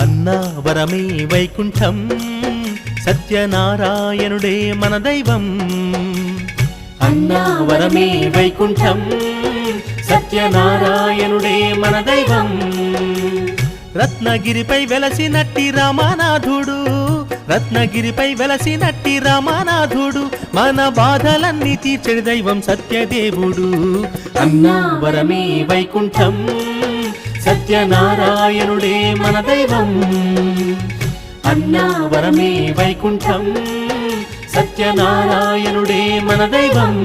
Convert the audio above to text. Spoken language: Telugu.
అన్నా వరమే వైకుంఠం సత్యనారాయణుడే మన దైవం. అన్నా వరమే వైకుంఠం సత్యనారాయణుడే మన దైవం. రత్నగిరిపై వెలసినట్టి రామానాథుడు రత్నగిరిపై వెలసినట్టి రామానాథుడు మన బాధలన్నీ తీర్చడి దైవం సత్యదేవుడు. అన్నా వరమే వైకుంఠం సత్యనారాయణుడే మన దైవం. అన్నావరమే వైకుంఠం సత్యనారాయణుడే మన దైవం.